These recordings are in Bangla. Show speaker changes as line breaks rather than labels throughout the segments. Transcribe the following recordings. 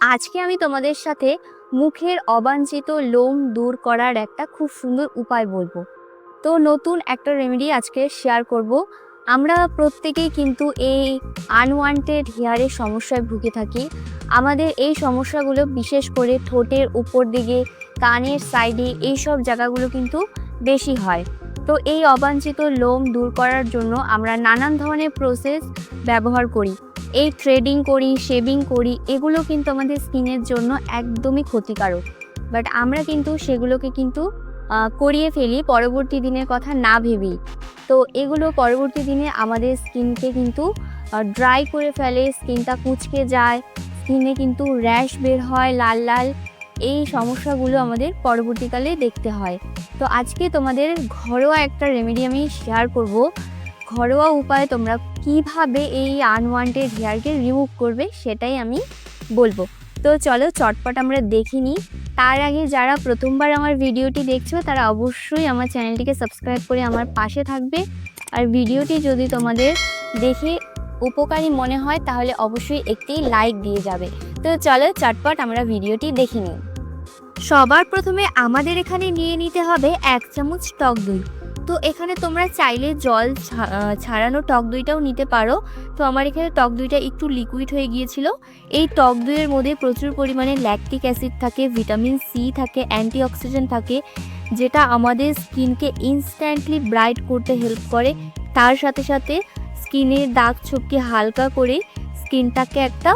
আজকে আমি তোমাদের সাথে মুখের অবাঞ্ছিত লোম দূর করার একটা খুব সুন্দর উপায় বলব। তো নতুন একটা রেমেডি আজকে শেয়ার করব। আমরা প্রত্যেকেই কিন্তু এই আনওয়ান্টেড হেয়ারের সমস্যায় ভুগে থাকি। আমাদের এই সমস্যাগুলো বিশেষ করে ঠোঁটের উপর দিকে, কানের সাইডে এই সব জায়গাগুলো কিন্তু বেশি হয়। তো এই অবাঞ্ছিত লোম দূর করার জন্য আমরা নানান ধরনের প্রসেস ব্যবহার করি। এই থ্রেডিং করি শেভিং করি, এগুলো কিন্তু আমাদের স্কিনের জন্য একদমই ক্ষতিকারক। বাট আমরা কিন্তু সেগুলোকে কিন্তু করিয়ে ফেলি পরবর্তী দিনের কথা না ভেবেই। তো এগুলো পরবর্তী দিনে আমাদের স্কিনকে কিন্তু ড্রাই করে ফেলে স্কিনটা কুচকে যায় স্কিনে কিন্তু র্যাশ বের হয় লাল লাল, এই সমস্যাগুলো আমাদের পরবর্তীকালে দেখতে হয়। তো আজকে তোমাদের ঘরোয়া একটা রেমেডি আমি শেয়ার করব। ঘরোয়া উপায়ে তোমরা কীভাবে এই আনওয়ান্টেড হেয়ারকে রিমুভ করবে সেটাই আমি বলব। তো চলো চটপট আমরা দেখিনি তার আগে যারা প্রথমবার আমার ভিডিওটি দেখছ, তারা অবশ্যই আমার চ্যানেলটিকে সাবস্ক্রাইব করে আমার পাশে থাকবে। আর ভিডিওটি যদি তোমাদের দেখে উপকারী মনে হয়, তাহলে অবশ্যই একটি লাইক দিয়ে যাবে। তো চলো চটপট আমরা ভিডিওটি দেখে নিই। সবার প্রথমে আমাদের এখানে নিয়ে নিতে হবে এক চামচ টক দই। তো এখানে তোমরা চাইলে জল ছাড়ানো টক দইটাও নিতে পারো। তো আমার এখানে টক দইটা একটু লিকুইড হয়ে গিয়েছিল। এই টক দইয়ের মধ্যে প্রচুর পরিমাণে ল্যাকটিক অ্যাসিড থাকে ভিটামিন সি থাকে অ্যান্টিঅক্সিডেন্ট থাকে, যেটা আমাদের স্কিনকে ইনস্ট্যান্টলি ব্রাইট করতে হেল্প করে। তার সাথে সাথে স্কিনের দাগ ছোপকে হালকা করে স্কিনটাকে একটা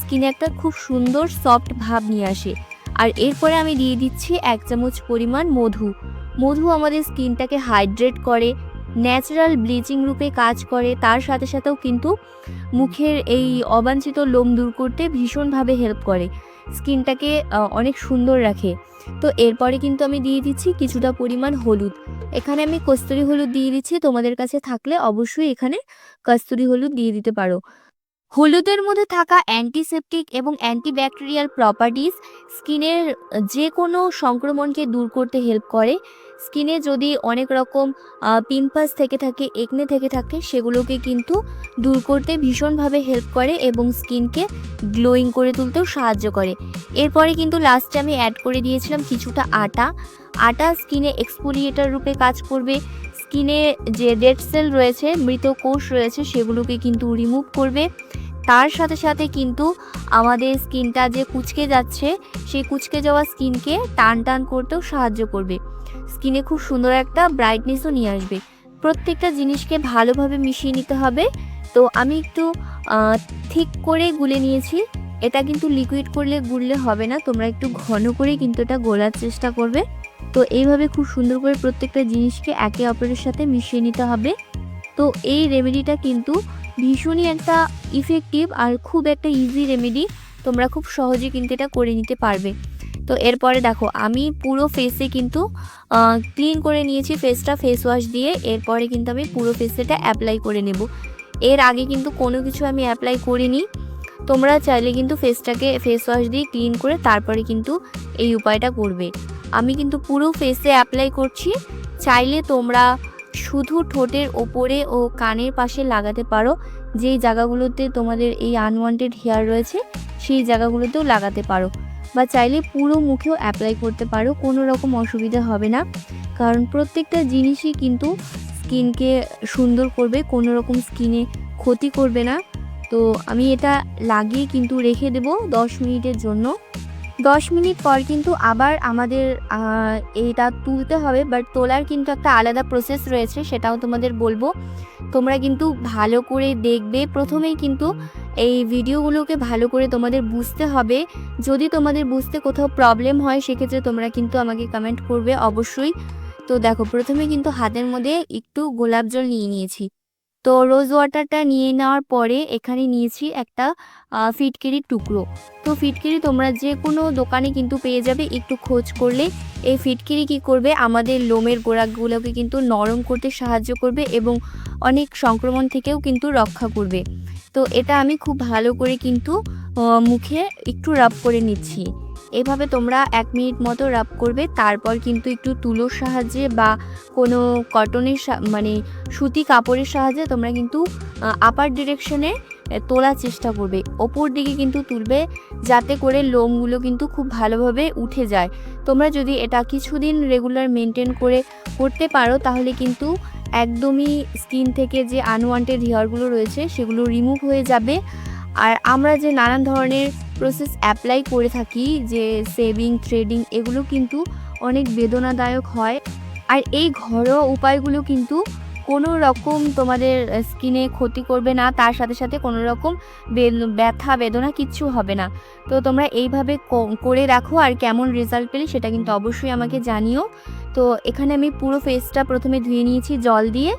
স্কিনে একটা খুব সুন্দর সফট ভাব নিয়ে আসে। আর এরপরে আমি দিয়ে দিচ্ছি এক চামচ পরিমাণ মধু। মধু আমাদের স্কিনটাকে হাইড্রেট করে, ন্যাচারাল ব্লিচিং রূপে কাজ করে, তার সাথে সাথেও কিন্তু মুখের এই অবাঞ্ছিত লোম দূর করতে ভীষণভাবে হেল্প করে। স্কিনটাকে অনেক সুন্দর রাখে। তো এরপরে কিন্তু আমি দিয়ে দিচ্ছি কিছুটা পরিমাণ হলুদ। এখানে আমি কস্তুরি হলুদ দিয়ে দিচ্ছি, তোমাদের কাছে থাকলে অবশ্যই এখানে কস্তুরি হলুদ দিয়ে দিতে পারো। হলুদের মধ্যে থাকা অ্যান্টিসেপটিক এবং অ্যান্টিব্যাকটেরিয়াল প্রপার্টিস স্কিনের যে কোনো সংক্রমণকে দূর করতে হেল্প করে। স্কিনে যদি অনেক রকম পিম্পাস থেকে থাকে একনে থেকে থাকে, সেগুলোকে কিন্তু দূর করতে ভীষণভাবে হেল্প করে এবং স্কিনকে গ্লোয়িং করে তুলতেও সাহায্য করে। এরপরে কিন্তু লাস্টে আমি অ্যাড করে দিয়েছিলাম কিছুটা আটা। আটা স্কিনে এক্সফোলিয়েটার রূপে কাজ করবে। স্কিনে যে ডেড সেল রয়েছে, মৃত কোষ রয়েছে, সেগুলোকে কিন্তু রিমুভ করবে। তার সাথে সাথে কিন্তু আমাদের স্কিনটা যে কুচকে যাচ্ছে, সেই কুচকে যাওয়া স্কিনকে টান টান করতেও সাহায্য করবে। স্কিনে খুব সুন্দর একটা ব্রাইটনেসও নিয়ে আসবে। প্রত্যেকটা জিনিসকে ভালোভাবে মিশিয়ে নিতে হবে। তো আমি একটু ঠিক করে গুলে নিয়েছি। এটা কিন্তু লিকুইড করলে গুললে হবে না। তোমরা একটু ঘন করে কিন্তু এটা গোলার চেষ্টা করবে। তো এইভাবে খুব সুন্দর করে প্রত্যেকটা জিনিসকে একে অপরের সাথে মিশিয়ে নিতে হবে। তো এই রেমেডিটা কিন্তু ভীষণই একটা ইফেক্টিভ আর খুব একটা ইজি রেমেডি তোমরা খুব সহজে কিন্তু এটা করে নিতে পারবে। তো এরপরে দেখো, আমি পুরো ফেসে কিন্তু ক্লিন করে নিয়েছি ফেসটা ফেস ওয়াশ দিয়ে। এরপরে কিন্তু আমি পুরো ফেসেটা অ্যাপ্লাই করে নেব। এর আগে কিন্তু কোনো কিছু আমি অ্যাপ্লাই করিনি। তোমরা চাইলে কিন্তু ফেসটাকে ফেস ওয়াশ দিয়ে ক্লিন করে তারপরে কিন্তু এই উপায়টা করবে। আমি কিন্তু পুরো ফেসে অ্যাপ্লাই করছি। চাইলে তোমরা শুধু ঠোঁটের ওপরে ও কানের পাশে লাগাতে পারো, যেই জায়গাগুলোতে তোমাদের এই আনওয়ান্টেড হেয়ার রয়েছে, সেই জায়গাগুলোতেও লাগাতে পারো। বা চাইলে পুরো মুখেও অ্যাপ্লাই করতে পারো, কোনো রকম অসুবিধা হবে না। কারণ প্রত্যেকটা জিনিসই কিন্তু স্কিনকে সুন্দর করবে, কোনো রকম স্কিনে ক্ষতি করবে না। তো আমি এটা লাগিয়ে কিন্তু রেখে দেব দশ মিনিটের জন্য। দশ মিনিট পর কিন্তু আবার আমাদের এইটা তুলতে হবে বাট তোলার কিন্তু একটা আলাদা প্রসেস রয়েছে, সেটাও তোমাদের বলব। তোমরা কিন্তু ভালো করে দেখবে, প্রথমেই কিন্তু এই ভিডিওগুলোকে ভালো করে তোমাদের বুঝতে হবে। যদি তোমাদের বুঝতে কোথাও প্রবলেম হয়, সেক্ষেত্রে তোমরা কিন্তু আমাকে কমেন্ট করবে অবশ্যই। তো দেখো, প্রথমে কিন্তু হাতের মধ্যে একটু গোলাপ জল নিয়ে নিয়েছি। তো রোজ ওয়াটারটা নিয়ে নেওয়ার পরে এখানে নিয়েছি একটা ফিটকিরির টুকরো। তো ফিটকিরি তোমরা যে কোনো দোকানে কিন্তু পেয়ে যাবে, একটু খোঁজ করলে। এই ফিটকিরি কি করবে? আমাদের লোমের গোড়াগুলোকে কিন্তু নরম করতে সাহায্য করবে এবং অনেক সংক্রমণ থেকেও কিন্তু রক্ষা করবে। তো এটা আমি খুব ভালো করে কিন্তু মুখে একটু রাব করে নিচ্ছি। এভাবে তোমরা এক মিনিট মতো রাব করবে, তারপর কিন্তু একটু তুলোর সাহায্যে বা কোনো কটনের মানে সুতি কাপড়ের সাহায্যে তোমরা কিন্তু আপার ডিরেকশনে তোলার চেষ্টা করবে। ওপর দিকে কিন্তু তুলবে, যাতে করে লোমগুলো কিন্তু খুব ভালোভাবে উঠে যায়। তোমরা যদি এটা কিছুদিন রেগুলার মেনটেন করে করতে পারো, তাহলে কিন্তু একদমই স্কিন থেকে যে আনওয়ান্টেড হেয়ারগুলো রয়েছে, সেগুলো রিমুভ হয়ে যাবে। আর আমরা যে নানান ধরনের প্রসেস অ্যাপ্লাই করে থাকি যে সেভিং থ্রেডিং এগুলো কিন্তু অনেক বেদনাদায়ক হয়। আর এই ঘরোয়া উপায়গুলো কিন্তু কোনো রকম তোমাদের স্কিনে ক্ষতি করবে না, তার সাথে সাথে কোনো রকম ব্যথা, বেদনা কিচ্ছু হবে না। তো তোমরা এইভাবে করে রাখো আর কেমন রেজাল্ট পেলে সেটা কিন্তু অবশ্যই আমাকে জানিও। তো এখানে আমি পুরো ফেসটা প্রথমে ধুয়ে নিয়েছি জল দিয়ে।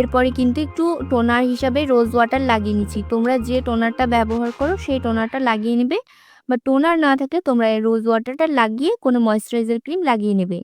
এরপরে কিন্তু একটু টোনার হিসাবে রোজ ওয়াটার লাগিয়ে নিয়েছি তোমরা যে টোনারটা ব্যবহার করো, সেই টোনারটা লাগিয়ে নেবে। বা টোনার না থাকে, তোমরা রোজ ওয়াটারটা লাগিয়ে কোনো ময়শ্চারাইজার ক্রিম লাগিয়ে নেবে।